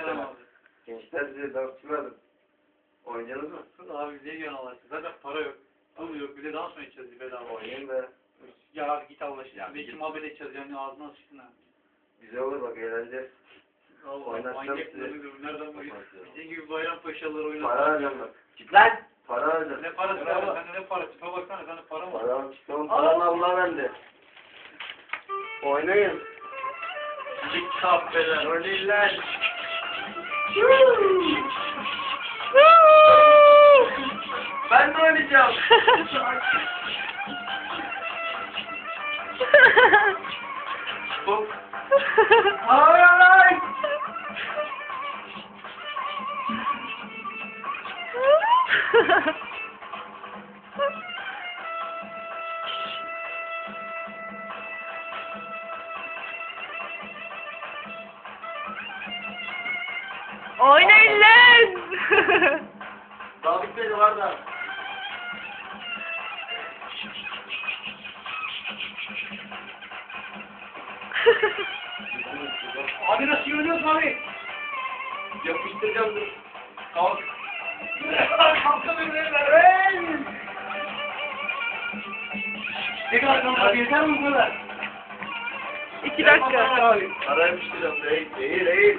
Selam abi. Gençler size dans çıkmadım. Oynayacaksınız mı? Abi ne diyorsun Allah aşkına? Zaten para yok. Pul yok. Bir de dans mı edeceğiz bedava? Oynayın be. Ya abi git Allah aşkına. Git. muhabbet edeceğiz yani ağzına sıçtın ha. Güzel olur bak eğlence. Allah Oynatacağım manyak sizi. mı? Nereden bu? Bizim gibi bayram paşaları Para oynatıyor. harcam bak. Git lan. Para harcam. Ne parası var? Sende ne parası? Tipe baksana sende para mı? var? Para çıktı oğlum. Paranı Allah bende. Oynayın. Git kahpeler. Oynayın lan. Ben de oynayacağım. Hop. Hayır lan. Oynayın lan. Daha bitmedi var da. Abi nasıl yürüyorsun abi? Yapıştıracağım dur. Kalk. Kalkın ürünler. Ne kadar abi? Yeter mi bu kadar? İki dakika. Yapıştıracağım. Değil, değil, değil.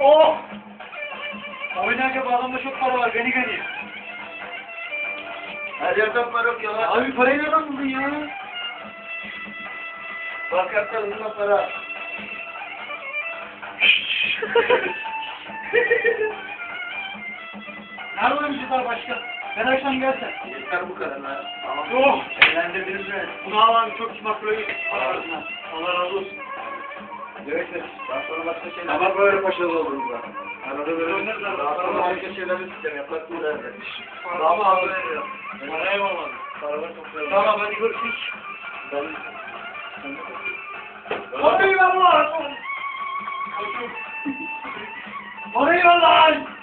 Oh! Oynarken adamda çok para var. Gani gani. Her yerden para yok ya lan. Abi parayı nereden buldun ya? Bak yaptan buna para. Nerede oyuncular başka? Ben akşam gelsen. Yeter bu kadar lan. Tamam. Yok. Eğlendirdiniz mi? Bunu al abi çok kibar böyle arasına. Allah razı olsun. Görüşürüz. Daha sonra başka şeyler. Ama böyle başarılı oluruz zaten. Arada böyle daha sonra başka şeyler sistem? Para mı fazla abi? mı almadın? Paralar çok veriyor. Tamam hadi görüşürüz. Ben... Parayı ver lan! Parayı ver lan!